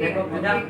내가 보자.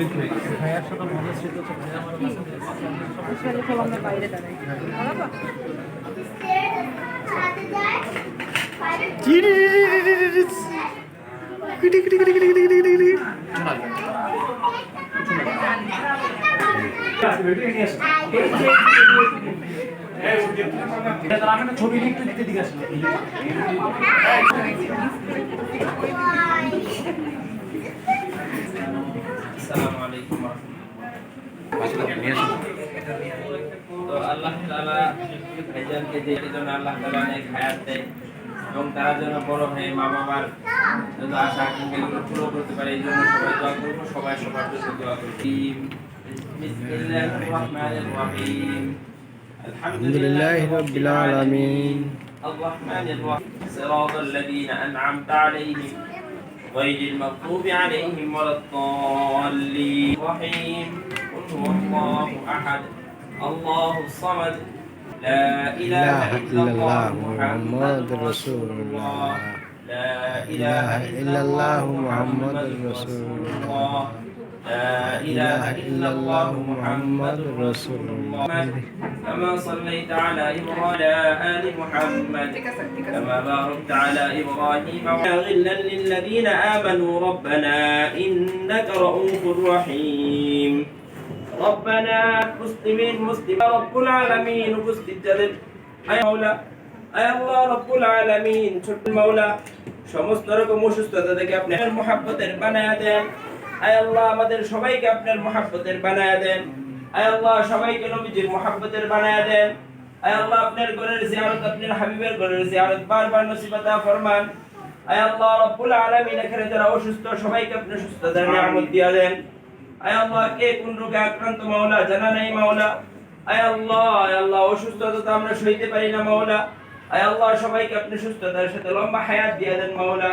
KitKat mo lang. বাইরে দাঁড়াই আসসালামু আলাইকুম তো আল্লাহ তাআলা ভাইজানকে যে জন্য আল্লাহ তাআলা অনেক হায়াত দেয় এবং তারা যেন বড় হয়ে মা বাবার যত আশা আকাঙ্ক্ষা এগুলো পুরো করতে পারে এই জন্য সবাই দোয়া করবো সবাই সবার জন্য দোয়া করবো বিসমিল্লাহির রহমানির রহিম আলহামদুলিল্লাহ রাব্বিল আলামিন الرحمن الرحيم صراط الذين أنعمت عليهم غير المغضوب عليهم ولا الضالين. الرحيم. قل هو الله أحد. الله الصمد. لا إله إلا الله محمد رسول الله. لا إله إلا الله محمد رسول الله. لا إله إلا الله محمد رسول الله كما صليت على إبراهيم وعلى آل محمد كما باركت على إبراهيم وعلى غلا للذين آمنوا ربنا إنك رؤوف رحيم ربنا مسلمين مسلم رب العالمين مسلم جلد أي مولا أي الله رب العالمين ছোট্ট মাওলা সমস্ত রকম অসুস্থতা থেকে আপনি মহাব্বতের বানায়া দেন আয় আল্লাহ, আমাদের সবাইকে আপনার মহাব্বতের বানায়া দেন। আয় আল্লাহ, সবাইকে নবীজির মহাব্বতের বানায়া দেন। আয় আল্লাহ, আপনার ঘরের জিয়ারত, আপনার হাবিবের ঘরের জিয়ারত বারবার নসিব আতা ফরমান। আয় আল্লাহ, রব্বুল আলামিন, এখানে যারা অসুস্থ, সবাইকে আপনি সুস্থতার নিয়ামত দিয়া দেন। আয় আল্লাহ, কে কোন রোগে আক্রান্ত মাওলা, জানা নাই মাওলা? আয় আল্লাহ আয় আল্লাহ অসুস্থতা তো আমরা সইতে পারি না মাওলা। আয় আল্লাহ, সবাইকে আপনি সুস্থতার সাথে লম্বা হায়াত দিয়ে দেন মাওলা।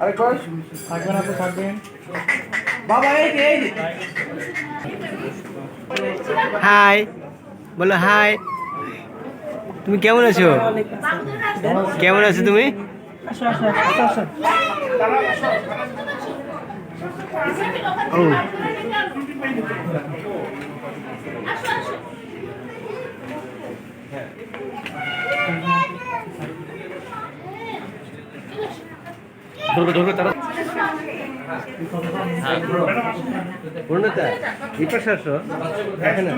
আরেকবার থাকবেন আপু থাকবেন। বাবা এই এই হাই। বলো হাই। তুমি কেমন আছো? কেমন আছো তুমি? ও। ধরবে ধরবে তারা পূর্ণতা এই পাশে আসো এখানে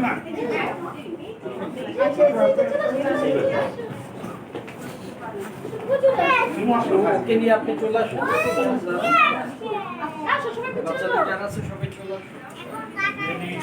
ওকে নিয়ে আপনি চলে আসুন। বাচ্চাদের যারা আছে সবাই চলে আসুন।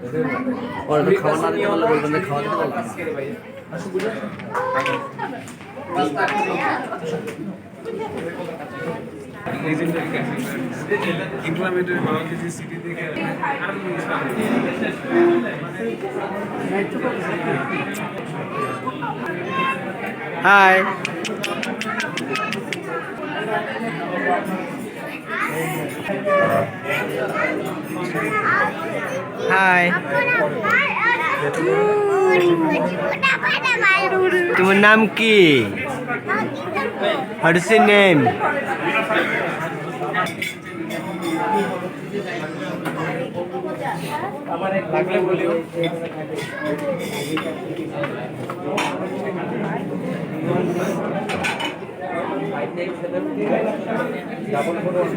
তো খাবার না দিতে পারলে বলবেন যে খাওয়া দিতে হাই হাই তোমার নাম কি? হরসি নেম আমার five nine seven double four one